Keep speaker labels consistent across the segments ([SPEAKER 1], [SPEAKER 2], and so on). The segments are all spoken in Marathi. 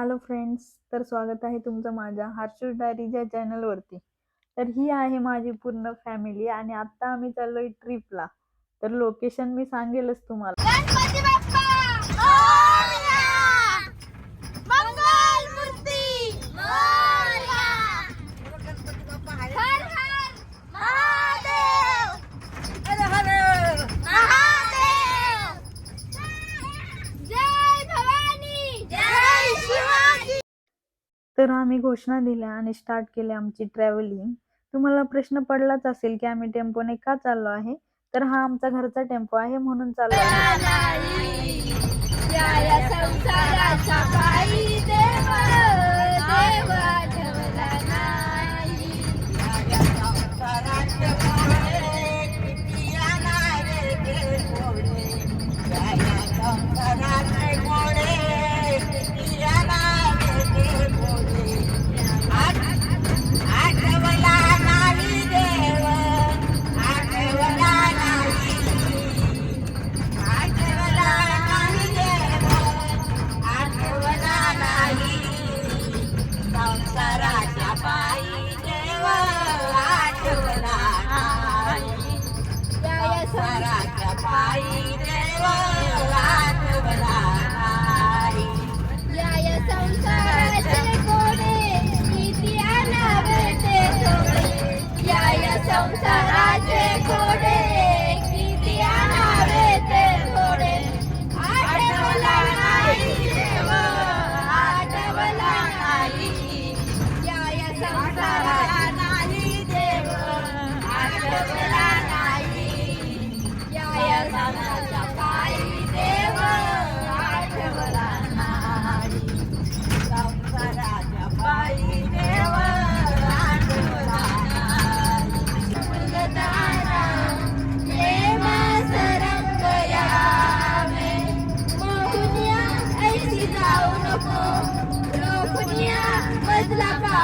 [SPEAKER 1] हॅलो फ्रेंड्स तर स्वागत आहे तुमचं माझ्या हर्षूर डायरीच्या चॅनलवरती. तर ही आहे माझी पूर्ण फॅमिली आणि आत्ता आम्ही चाललोय ट्रिपला तर लोकेशन मी सांगेलच तुम्हाला. तर आम्ही घोषणा दिल्या आणि स्टार्ट केली आमची ट्रॅव्हलिंग तुम्हाला प्रश्न पडलाच असेल की आम्ही टेम्पोने का चाललो आहे? तर हा आमचा घरचा टेम्पो आहे म्हणून चाललो आहे.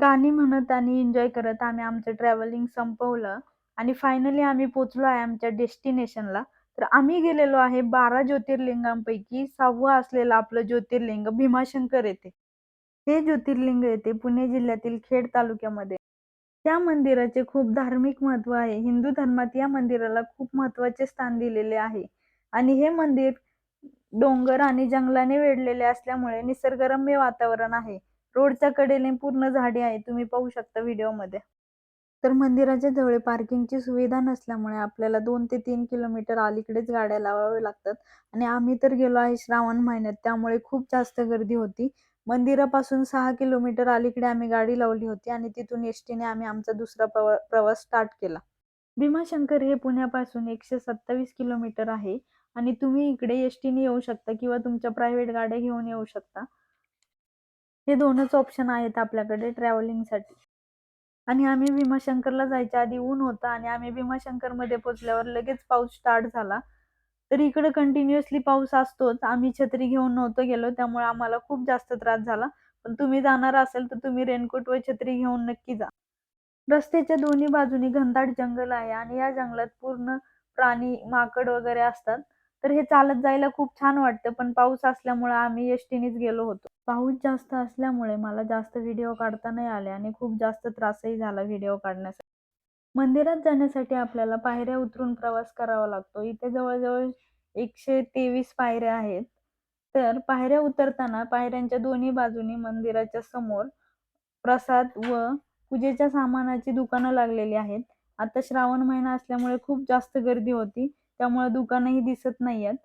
[SPEAKER 1] गाणी म्हणत आणि एन्जॉय करत आम्ही आमचं ट्रॅव्हलिंग संपवलं. आणि फायनली आम्ही पोचलो आहे आमच्या डेस्टिनेशनला तर आम्ही गेलेलो आहे बारा ज्योतिर्लिंगांपैकी सहावं असलेलं आपलं ज्योतिर्लिंग भीमाशंकर येथे. हे ज्योतिर्लिंग येते पुणे जिल्ह्यातील खेड तालुक्यामध्ये. त्या मंदिराचे खूप धार्मिक महत्त्व आहे. हिंदू धर्मात या मंदिराला खूप महत्त्वाचे स्थान दिलेले आहे. आणि हे मंदिर डोंगर आणि जंगलाने वेढलेले असल्यामुळे निसर्गरम्य वातावरण आहे. रोडच्या कडेने पूर्ण झाडे आहे तुम्ही पाहू शकता व्हिडिओमध्ये. तर मंदिराच्या जवळ पार्किंगची सुविधा नसल्यामुळे आपल्याला दोन ते तीन किलोमीटर अलीकडेच गाड्या लावाव्या लागतात. आणि आम्ही तर गेलो आहे श्रावण महिन्यात त्यामुळे खूप जास्त गर्दी होती. मंदिरापासून सहा किलोमीटर अलीकडे आम्ही गाडी लावली होती आणि तिथून एस टीने आम्ही आमचा दुसरा प्रवा प्रवास स्टार्ट केला. भीमाशंकर हे पुण्यापासून एकशे सत्तावीस किलोमीटर आहे आणि तुम्ही इकडे एस टीने येऊ शकता किंवा तुमच्या प्रायव्हेट गाड्या घेऊन येऊ शकता. हे दोनच ऑप्शन आहेत आपल्याकडे ट्रॅव्हलिंगसाठी आणि आम्ही भीमाशंकरला जायच्या आधी ऊन होतं आणि आम्ही भीमाशंकरमध्ये पोचल्यावर लगेच पाऊस स्टार्ट झाला. तर इकडे कंटिन्युअसली पाऊस असतोच. आम्ही छत्री घेऊन नव्हतो गेलो त्यामुळे आम्हाला खूप जास्त त्रास झाला. पण तुम्ही जाणार असेल तर तुम्ही रेनकोट व छत्री घेऊन नक्की जा. रस्त्याच्या दोन्ही बाजूनी घनदाट जंगल आहे आणि या जंगलात पूर्ण प्राणी माकड वगैरे असतात. तर हे चालत जायला खूप छान वाटतं पण पाऊस असल्यामुळे आम्ही एसटीनेच गेलो होतो. पाऊस जास्त असल्यामुळे मला जास्त व्हिडिओ काढता नाही आले आणि खूप जास्त त्रासही झाला व्हिडिओ काढण्यासाठी. मंदिरात जाण्यासाठी आपल्याला पायऱ्या उतरून प्रवास करावा लागतो. इथे जवळजवळ एकशे तेवीस पायऱ्या आहेत. तर पायऱ्या उतरताना पायऱ्यांच्या दोन्ही बाजूनी मंदिराच्या समोर प्रसाद व पूजेच्या सामानाची दुकानं लागलेली आहेत. आता श्रावण महिना असल्यामुळे खूप जास्त गर्दी होती. त्यामुळे दुकानही दिसत नाही आहेत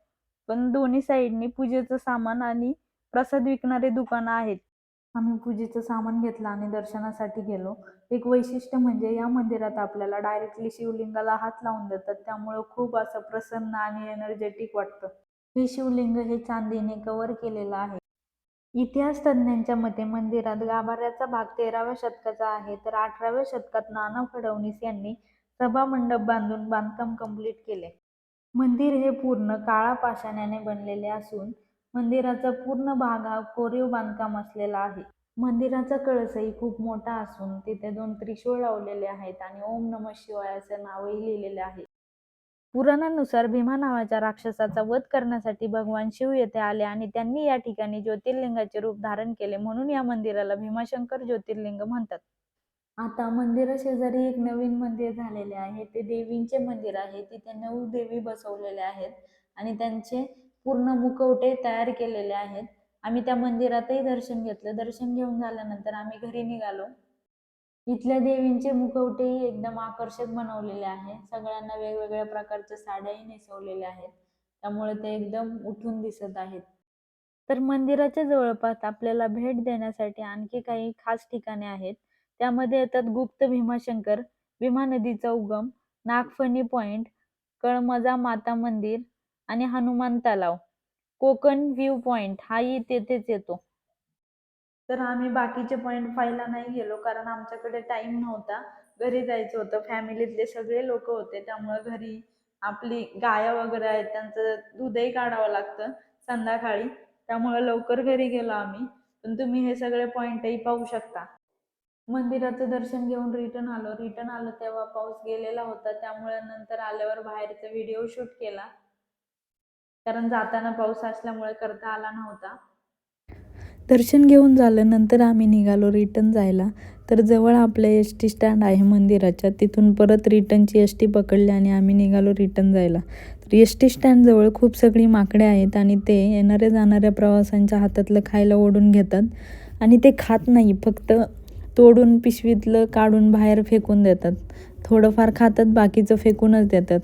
[SPEAKER 1] पण दोन्ही साईडनी पूजेचं सामान आणि प्रसाद विकणारे दुकानं आहेत. आम्ही पूजेचं सामान घेतलं आणि दर्शनासाठी गेलो. एक वैशिष्ट्य म्हणजे या मंदिरात आपल्याला डायरेक्टली शिवलिंगाला हात लावून देतात. त्यामुळं खूप असं प्रसन्न आणि एनर्जेटिक वाटतं. हे शिवलिंग हे चांदीने कव्हर केलेलं आहे. इतिहास तज्ज्ञांच्या मते मंदिरात गाभाऱ्याचा भाग तेराव्या शतकाचा आहे. तर अठराव्या शतकात नाना फडणवीस यांनी सभा मंडप बांधून बांधकाम कंप्लीट केले. मंदिर हे पूर्ण काळा पाषाणाने बनलेले असून मंदिराचा पूर्ण भाग हा कोरीव बांधकाम असलेला आहे. मंदिराचा कळसही खूप मोठा असून तिथे दोन त्रिशूळ लावलेले आहेत आणि ओम नम शिवाय असे नावही लिहिलेले आहे. पुराणानुसार भीमा नावाच्या राक्षसाचा वध करण्यासाठी भगवान शिव येथे आले आणि त्यांनी या ठिकाणी ज्योतिर्लिंगाचे रूप धारण केले म्हणून या मंदिराला भीमाशंकर ज्योतिर्लिंग म्हणतात. आता मंदिराशेजारी एक नवीन मंदिर झालेले आहे. ते देवींचे मंदिर आहे. तिथे नऊ देवी बसवलेले आहेत आणि त्यांचे पूर्ण मुखवटे तयार केलेले आहेत. आम्ही त्या मंदिरातही दर्शन घेतलं. दर्शन घेऊन झाल्यानंतर आम्ही घरी निघालो. इथल्या देवींचे मुखवटेही एकदम आकर्षक बनवलेले आहे. सगळ्यांना वेगवेगळ्या प्रकारच्या साड्याही नेसवलेल्या आहेत. त्यामुळे ते एकदम उठून दिसत आहेत. तर मंदिराच्या जवळपास आपल्याला भेट देण्यासाठी आणखी काही खास ठिकाणे आहेत. त्यामध्ये येतात गुप्त भीमाशंकर भीमा नदीचा उगम नागफणी पॉइंट कळमजा माता मंदिर आणि हनुमान तलाव. कोकण व्ह्यू पॉइंट हाही तेथेच येतो. तर आम्ही बाकीचे पॉइंट पाहायला नाही गेलो कारण आमच्याकडे टाइम नव्हता. घरी जायचं होतं. फॅमिलीतले सगळे लोक होते. त्यामुळे घरी आपली गाया वगैरे आहेत. त्यांचं दूधही काढावं लागतं संध्याकाळी. त्यामुळे लवकर घरी गेलो आम्ही. पण तुम्ही हे सगळे पॉइंटही पाहू शकता. मंदिराचं दर्शन घेऊन रिटर्न आलो. रिटर्न आलो तेव्हा पाऊस गेलेला होता. त्यामुळे नंतर आल्यावर बाहेरचा व्हिडिओ शूट केला. कारण जाताना पाऊस असल्यामुळे करता आला नव्हता. दर्शन घेऊन झालं. नंतर आम्ही निघालो रिटर्न जायला. तर जवळ आपलं एस टी स्टँड आहे मंदिराच्या. तिथून परत रिटर्नची एस टी पकडली आणि आम्ही निघालो रिटर्न जायला. तर एस टी स्टँडजवळ खूप सगळी माकडे आहेत आणि ते येणाऱ्या जाणाऱ्या प्रवाशांच्या हातातलं खायला ओढून घेतात. आणि ते खात नाही. फक्त तोडून पिशवीतलं काढून बाहेर फेकून देतात. थोडंफार खातात बाकीचं फेकूनच देतात.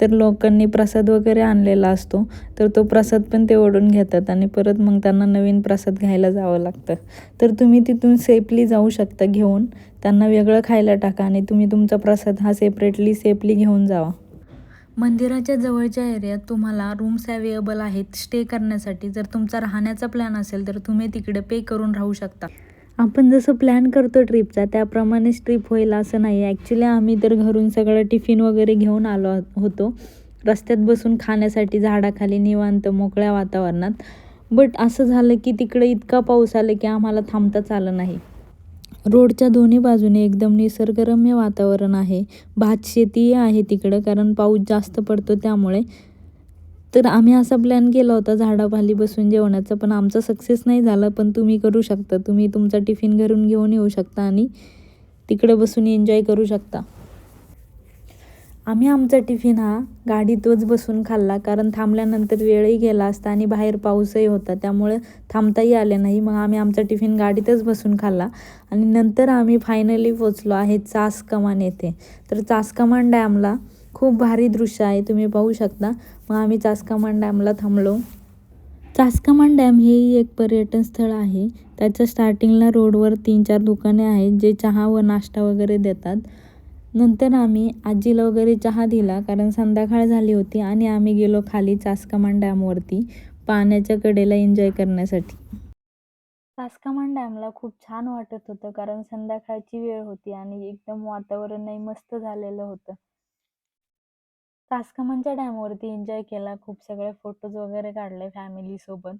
[SPEAKER 1] तर लोकांनी प्रसाद वगैरे आणलेला असतो तर तो प्रसाद पण ते ओढून घेतात आणि परत मग त्यांना नवीन प्रसाद घ्यायला जावं लागतं. तर तुम्ही तिथून सेफली जाऊ शकता घेऊन. त्यांना वेगळं खायला टाका आणि तुम्ही तुमचा प्रसाद हा सेपरेटली सेफली घेऊन जावा. मंदिराच्या जवळच्या एरियात तुम्हाला रूम्स अवेलेबल आहेत. स्टे करण्यासाठी जर तुमचा राहण्याचा प्लॅन असेल तर तुम्ही तिकडे पे करून राहू शकता. आपण जसं प्लॅन करतो ट्रिपचा त्याप्रमाणेच ट्रिप होईल असं नाही. ॲक्च्युली आम्ही तर घरून सगळं टिफिन वगैरे घेऊन आलो होतो. रस्त्यात बसून खाण्यासाठी झाडाखाली निवांत मोकळ्या वातावरणात. बट असं झालं की तिकडे इतका पाऊस आला की आम्हाला थांबताच आलं नाही. रोडच्या दोन्ही बाजूने एकदम निसर्गरम्य वातावरण आहे. भात शेतीही आहे तिकडं कारण पाऊस जास्त पडतो त्यामुळे. तर आम्ही असा प्लॅन केला होता झाडाखाली बसून जेवणाचा पण आमचा सक्सेस नाही झाला पण तुम्ही करू शकता. तुम्ही तुमचा टिफिन घरून घेऊन येऊ शकता आणि तिकडे बसून एन्जॉय करू शकता. आम्ही आमचा टिफिन हा गाडीतच बसून खाल्ला कारण थांबल्यानंतर वेळही गेला असता आणि बाहेर पाऊसही होता. त्यामुळे थांबताही आले नाही. मग आम्ही आमचा टिफिन गाडीतच बसून खाल्ला आणि नंतर आम्ही फायनली पोचलो आहे चास कमान येथे. तर चास कमान डॅमला खूप भारी दृश्य आहे तुम्ही पाहू शकता. मग आम्ही चासकामान डॅमला थांबलो. चासकामान डॅम हेही एक पर्यटन स्थळ आहे. त्याच्या स्टार्टिंगला रोडवर तीन चार दुकाने आहेत जे चहा व नाश्ता वगैरे देतात. नंतर आम्ही आजीला वगैरे चहा दिला कारण संध्याकाळ झाली होती आणि आम्ही गेलो खाली चासकामान डॅमवरती पाण्याच्या कडेला एन्जॉय करण्यासाठी. चासकामान डॅमला खूप छान वाटत होतं कारण संध्याकाळची वेळ होती आणि एकदम वातावरणही मस्त झालेलं होतं. टास्कमनच्या म्हणजे डॅमवरती एन्जॉय केला. खूप सगळे फोटोज वगैरे काढले फॅमिलीसोबत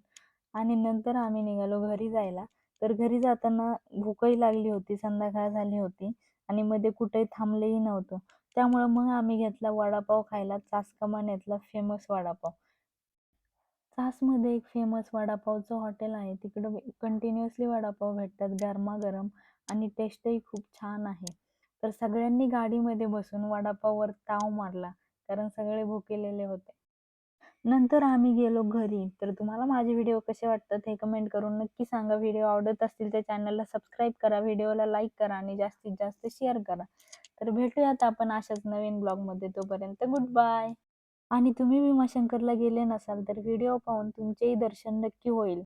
[SPEAKER 1] आणि नंतर आम्ही निघालो घरी जायला. तर घरी जाताना भूकही लागली होती संध्याकाळ झाली होती आणि मध्ये कुठेही थांबलेही नव्हतं. त्यामुळं मग आम्ही घेतला वडापाव खायला चासकमान यातला फेमस वडापाव. चासमध्ये एक फेमस वडापावचं हॉटेल आहे. तिकडं कंटिन्युअसली वडापाव भेटतात गरमागरम आणि टेस्टही खूप छान आहे. तर सगळ्यांनी गाडीमध्ये बसून वडापाववर ताव मारला. कारण सगळे भुकेलेले होते. नंतर आम्ही गेलो घरी. तर तुम्हाला माझे व्हिडिओ कसे वाटतात हे कमेंट करून नक्की सांगा. व्हिडिओ आवडत असतील तर चॅनलला सबस्क्राईब करा. व्हिडिओला लाईक करा आणि जास्तीत जास्त शेअर करा. तर भेटूयात आपण अशाच नवीन ब्लॉगमध्ये तोपर्यंत. गुड बाय आणि तुम्ही भीमाशंकरला गेले नसाल तर व्हिडिओ पाहून तुमचेही दर्शन नक्की होईल.